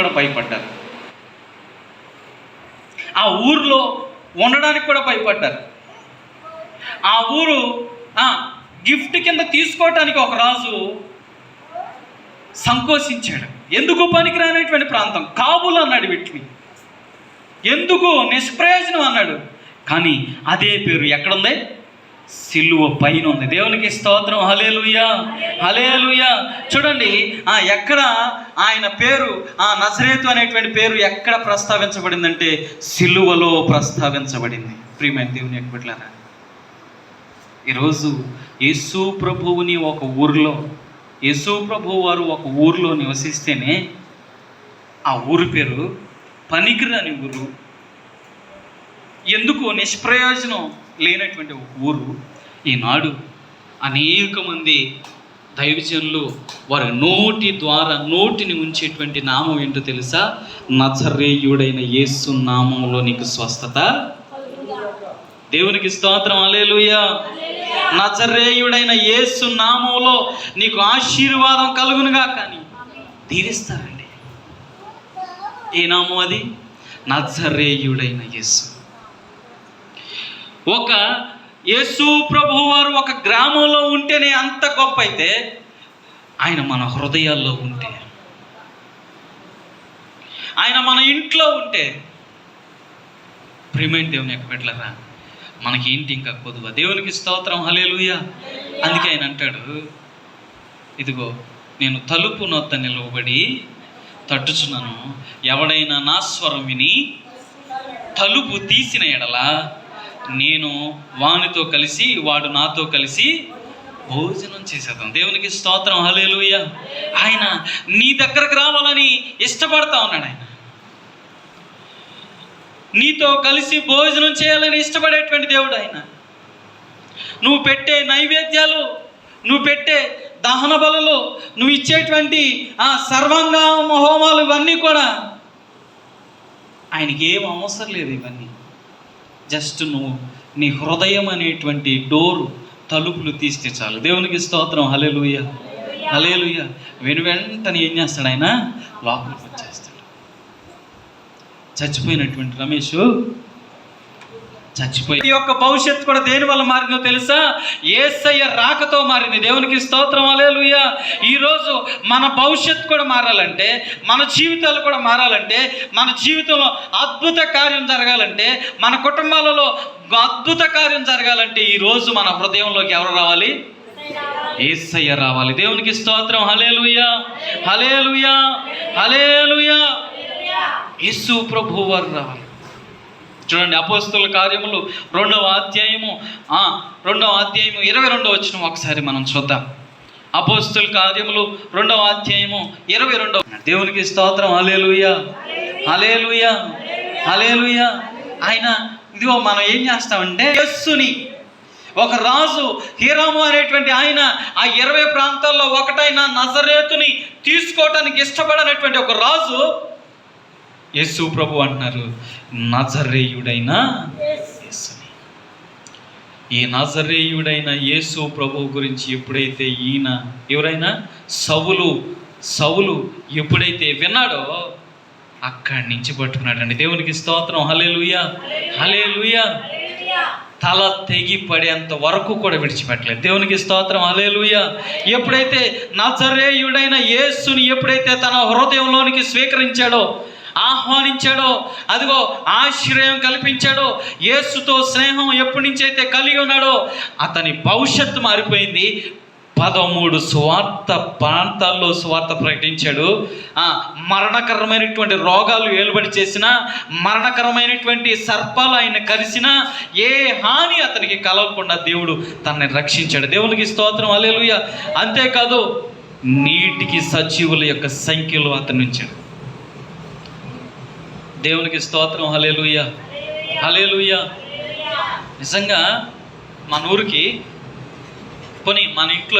కూడా భయపడ్డారు. ఆ ఊర్లో ఉండడానికి కూడా భయపడ్డారు. ఆ ఊరు గిఫ్ట్ కింద తీసుకోవటానికి ఒక రాజు సంకోచించాడు. ఎందుకు పనికిరానటువంటి ప్రాంతం? కాబూలు అన్నాడు వీటిని ఎందుకు? నిష్ప్రయోజనం అన్నాడు. కానీ అదే పేరు ఎక్కడుంది? సిలువ పైన ఉంది. దేవునికి స్తోత్రం. హలేలుయా హలేలుయా చూడండి ఆ ఎక్కడ ఆయన పేరు ఆ నజరేతు అనేటువంటి పేరు ఎక్కడ ప్రస్తావించబడిందంటే సిలువలో ప్రస్తావించబడింది. ప్రియమైన దేవుని ఎక్కట్లారా ఈరోజు యేసు ప్రభువుని ఒక ఊరిలో యేసు ప్రభు వారు ఒక ఊరిలో నివసిస్తేనే ఆ ఊరి పేరు పనికిరాని ఊరు. ఎందుకు? నిష్ప్రయోజనం. లేనటువంటి ఒక ఊరు ఈనాడు అనేక మంది దైవజనులు వారి నోటి ద్వారా నోటిని ఉంచేటువంటి నామం ఏంటో తెలుసా? నజరేయుడైన యేసు నామంలో నీకు స్వస్థత. దేవునికి స్తోత్రం. అలేలుయా నజరేయుడైన యేసు నామంలో నీకు ఆశీర్వాదం కలుగునుగా కానీ తీరిస్తారండి. ఏ నామం అది? నజరేయుడైన యేసు. ఒక యేసు ప్రభు వారు ఒక గ్రామంలో ఉంటేనే అంత గొప్ప అయితే ఆయన మన హృదయాల్లో ఉంటే. ఆయన మన ఇంట్లో ఉంటే. ప్రిమెంట్ దేవుని యొక్క పెట్టలరా మనకి ఏంటి ఇంకా కొద్దువ దేవునికి స్తోత్రం హలేలుయ అందుకే ఆయన అంటాడు ఇదిగో నేను తలుపు నొద్ద నిలవబడి తట్టుచున్నాను. ఎవడైనా నా స్వరం విని తలుపు తీసిన ఎడల నేను వానితో కలిసి వాడు నాతో కలిసి భోజనం చేసేద్దాం. దేవునికి స్తోత్రం. హలేలుయ ఆయన నీ దగ్గరకు రావాలని ఇష్టపడతా ఉన్నాడు ఆయన. నీతో కలిసి భోజనం చేయాలని ఇష్టపడేటువంటి దేవుడు ఆయన. నువ్వు పెట్టే నైవేద్యాలు నువ్వు పెట్టే దహన బలలు నువ్వు ఇచ్చేటువంటి ఆ సర్వాంగ హోమాలు ఇవన్నీ కూడా ఆయనకి ఏం అవసరం లేదు ఇవన్నీ. జస్ట్ నువ్వు నీ హృదయం అనేటువంటి డోరు తలుపులు తీస్తే చాలు. దేవునికి స్తోత్రం. హలేలుయ హలేలుయ వెను వెంటనే ఏం చేస్తాడు ఆయన? లోపలికి వచ్చేస్తాడు. చచ్చిపోయినటువంటి రమేష్ చచ్చిపోయి ఈ యొక్క భవిష్యత్తు కూడా దేని వల్ల మారిందో తెలుసా? ఏసయ్య రాకతో మారింది. దేవునికి స్తోత్రం. అలేలుయ ఈరోజు మన భవిష్యత్తు కూడా మారాలంటే మన జీవితాలు కూడా మారాలంటే మన జీవితంలో అద్భుత కార్యం జరగాలంటే మన కుటుంబాలలో అద్భుత కార్యం జరగాలంటే ఈరోజు మన హృదయంలోకి ఎవరు రావాలి? ఏసయ్య రావాలి. దేవునికి స్తోత్రం. హలేలుయా హలేలుయ హలేలుయ యేసు ప్రభువారు రావాలి. చూడండి అపోస్తుల కార్యములు రెండవ అధ్యాయము. రెండవ అధ్యాయము ఇరవై రెండవ వచ్చిన ఒకసారి మనం చూద్దాం. అపోస్తుల కార్యములు రెండవ అధ్యాయము ఇరవై రెండవ దేవునికి స్తోత్రం హలేలుయ హలేలుయ హలేలుయ ఆయన ఇదిగో మనం ఏం చేస్తామంటే యస్సుని ఒక రాజు హీరాము అనేటువంటి ఆయన ఆ ఇరవై ప్రాంతాల్లో ఒకటైన నజరేతుని తీసుకోవటానికి ఇష్టపడనటువంటి ఒక రాజు యేసు ప్రభు అంటున్నారు నజరేయుడైన యేసుని. ఈ నజరేయుడైన యేసు ప్రభు గురించి ఎప్పుడైతే ఈయన ఎవరైనా సవులు సవులు ఎప్పుడైతే విన్నాడో అక్కడి నుంచి పట్టుకున్నాడండి. దేవునికి స్తోత్రం. హలేలుయ హలేలుయ తల తెగి పడేంత వరకు కూడా విడిచిపెట్టలేదు. దేవునికి స్తోత్రం. అలేలుయ ఎప్పుడైతే నజరేయుడైన యేసుని ఎప్పుడైతే తన హృదయంలోనికి స్వీకరించాడో ఆహ్వానించాడో అదిగో ఆశ్రయం కల్పించాడో యేసుతో స్నేహం ఎప్పటి నుంచి అయితే కలిగి ఉన్నాడో అతని భవిష్యత్తు మారిపోయింది. పదమూడు స్వార్థ ప్రాంతాల్లో స్వార్థ ప్రకటించాడు. మరణకరమైనటువంటి రోగాలు ఏలుబడి చేసిన మరణకరమైనటువంటి సర్పాలు ఆయన కరిసిన ఏ హాని అతనికి కలగకుండా దేవుడు తనని రక్షించాడు. దేవునికి స్తోత్రం అలేలుయ అంతేకాదు నీటికి సజీవుల యొక్క సంఖ్యలో అతను ఉంచాడు. దేవునికి స్తోత్రం. హలేలుయ్య హలేలుయ్య నిజంగా మన ఊరికి కొని మన ఇంట్లో